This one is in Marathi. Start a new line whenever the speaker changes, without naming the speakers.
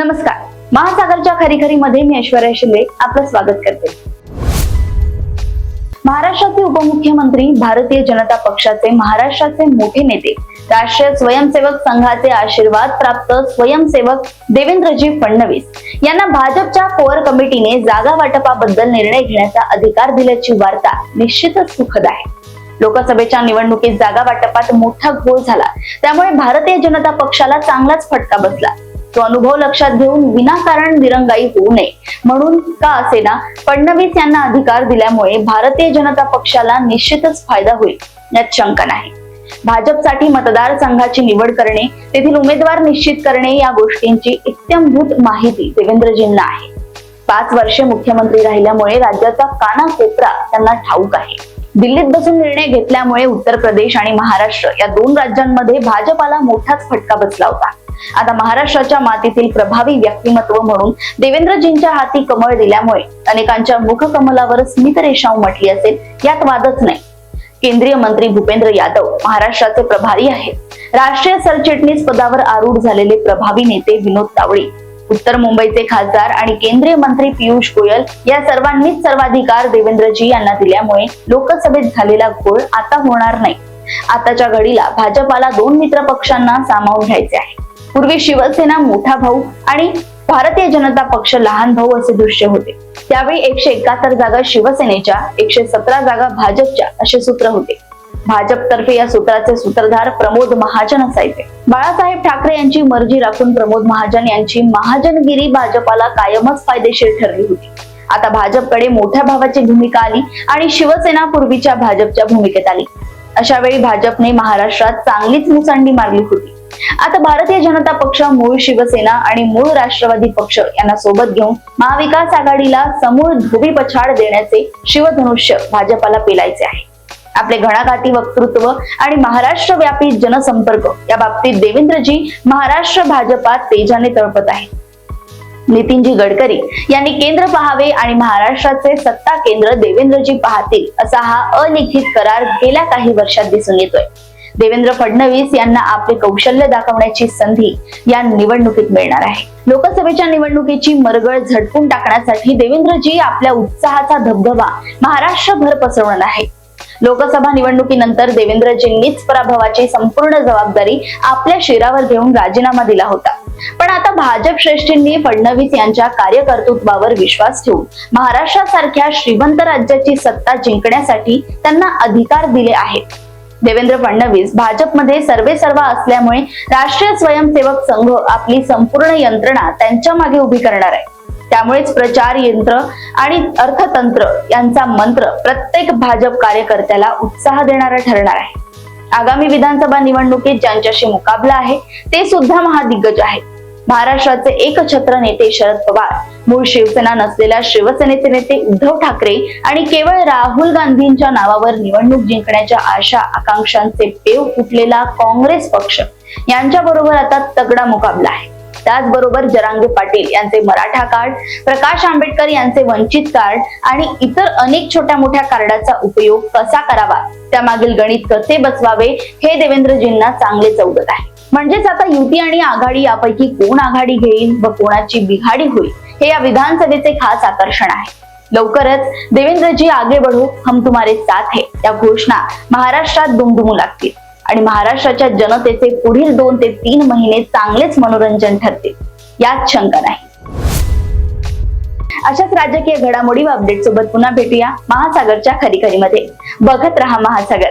नमस्कार. महासागरच्या खरी मध्ये मी ऐश्वर्या शिंदे आपलं स्वागत करते. महाराष्ट्राचे उपमुख्यमंत्री भारतीय जनता पक्षाचे महाराष्ट्राचे मोठे नेते राष्ट्रीय स्वयंसेवक संघाचे आशीर्वाद प्राप्त स्वयंसेवक देवेंद्रजी फडणवीस यांना भाजपच्या कोअर कमिटीने जागा वाटपाबद्दल निर्णय घेण्याचा अधिकार दिल्याची वार्ता निश्चितच सुखद आहे. लोकसभेच्या निवडणुकीत जागा वाटपात मोठा घोळ झाला. त्यामुळे भारतीय जनता पक्षाला चांगलाच फटका बसला. तो अनुभव लक्षात घेऊन विनाकारण दिरंगाई होऊ नये. म्हणून का असेना? फडणवीस यांना अधिकार दिल्यामुळे भारतीय जनता पक्षाला निश्चितच फायदा होईल यात शंका नाही. भाजपसाठी मतदारसंघाची निवड करणे तेथील उमेदवार निश्चित करणे या गोष्टींची इत्यंभूत माहिती देवेंद्रजींना आहे. पाच वर्षे मुख्यमंत्री राहिल्यामुळे राज्याचा कानाकोपरा त्यांना ठाऊक आहे. दिल्लीत बसून निर्णय घेतल्यामुळे उत्तर प्रदेश आणि महाराष्ट्र या दोन राज्यांमध्ये भाजपाला मोठाच फटका बसला होता. आता महाराष्ट्राच्या मातीतील प्रभावी व्यक्तिमत्व म्हणून देवेंद्रजींच्या हाती कमळ दिल्यामुळे अनेकांच्या मुखकमलावर स्मित रेषा उमटली असेल यात वादच नाही. केंद्रीय मंत्री भूपेंद्र यादव महाराष्ट्राचे प्रभारी आहेत. राष्ट्रीय सरचिटणीस पदावर आरूढ झालेले प्रभावी नेते विनोद तावडे उत्तर मुंबईचे खासदार आणि केंद्रीय मंत्री पियुष गोयल या सर्वांनीच सर्वाधिकार देवेंद्रजी यांना दिल्यामुळे लोकसभेत झालेला घोळ आता होणार नाही. आताच्या घडीला भाजपाला दोन मित्र पक्षांना सामावून घ्यायचे आहे. पूर्वी शिवसेना मोठा भाऊ आणि भारतीय जनता पक्ष लहान भाऊ असे दृश्य होते. त्यावेळी एकशे एकाहत्तर जागा शिवसेनेच्या एकशे सतरा जागा भाजपच्या असे सूत्र होते. भाजपतर्फे या सूत्राचे सूत्रधार प्रमोद महाजन असायचे. बाळासाहेब ठाकरे यांची मर्जी राखून प्रमोद महाजन यांची महाजनगिरी भाजपाला कायमच फायदेशीर ठरली होती. आता भाजपकडे मोठ्या भावाची भूमिका आली आणि शिवसेना पूर्वीच्या भाजपच्या भूमिकेत आली. अशा वेळी भाजपने महाराष्ट्रात चांगलीच मुसंडी मारली होती. आता भारतीय जनता पक्ष मूळ शिवसेना आणि मूळ राष्ट्रवादी पक्ष यांना सोबत घेऊन महाविकास आघाडीला समूळ धोबी पछाड देण्याचे शिवधनुष्य भाजपाला पेलायचे आहे. आपले घणाघाती वक्तृत्व आणि महाराष्ट्र व्यापी जनसंपर्क या बाबतीत देवेंद्रजी महाराष्ट्र भाजपात तेजाने तळपत आहेत. नितीनजी गडकरी यांनी केंद्र पहावे आणि महाराष्ट्राचे सत्ता केंद्र देवेंद्रजी पाहतील असा हा अलिखित करार गेल्या काही वर्षात दिसून येतोय. देवेंद्र फडणवीस यांना आपले कौशल्य दाखवण्याची संधी या निवडणुकीत मिळणार आहे. लोकसभेच्या निवडणुकीची मरगळ झटकून टाकण्यासाठी देवेंद्रजी आपल्या उत्साहाचा धबधबा महाराष्ट्रभर पसरवणार आहे. लोकसभा निवडणुकीनंतर देवेंद्रजींनीच पराभवाची संपूर्ण जबाबदारी आपल्या शिरावर घेऊन राजीनामा दिला होता. पण आता भाजप श्रेष्ठींनी फडणवीस यांच्या कार्यकर्तृत्वावर विश्वास ठेवून महाराष्ट्रासारख्या श्रीमंत राज्याची सत्ता जिंकण्यासाठी त्यांना अधिकार दिले आहेत. देवेंद्र फडणवीस भाजपमध्ये सर्वे सर्वा असल्यामुळे राष्ट्रीय स्वयंसेवक संघ आपली संपूर्ण यंत्रणा त्यांच्या मागे उभी करणार आहे. त्यामुळेच प्रचार यंत्र आणि अर्थतंत्र यांचा मंत्र प्रत्येक भाजप कार्यकर्त्याला उत्साह देणारा ठरणार आहे. आगामी विधानसभा निवडणुकीत ज्यांच्याशी मुकाबला आहे ते सुद्धा महादिग्गज आहेत. महाराष्ट्राचे एकछत्र नेते शरद पवार मूळ शिवसेना नसलेल्या शिवसेनेचे नेते उद्धव ठाकरे आणि केवळ राहुल गांधींच्या नावावर निवडणूक जिंकण्याच्या आशा आकांक्षांचे पेव फुटलेला काँग्रेस पक्ष यांच्या बरोबर आता तगडा मुकाबला आहे. त्याचबरोबर जरांगे पाटील यांचे मराठा कार्ड प्रकाश आंबेडकर यांचे वंचित कार्ड आणि इतर अनेक छोट्या मोठ्या कार्डाचा उपयोग कसा करावा त्यामागील गणित कसे बसवावे हे देवेंद्रजींना चांगले चौकत आहे. म्हणजेच आता युती आणि आघाडी यापैकी कोण आघाडी घेईल व कोणाची बिघाडी होईल हे या विधानसभेचे खास आकर्षण आहे. लवकरच देवेंद्रजी आगे बढो हम तुम्हारे साथ है या घोषणा महाराष्ट्रात दुमदुमू लागतील. आणि महाराष्ट्राच्या जनतेचे पुढील दोन ते तीन महिने चांगलेच मनोरंजन ठरतील यात शंका नाही. अशाच राजकीय घडामोडी व अपडेट सोबत पुन्हा भेटूया महासागरच्या खरीखरीमध्ये बघत राहा महासागर.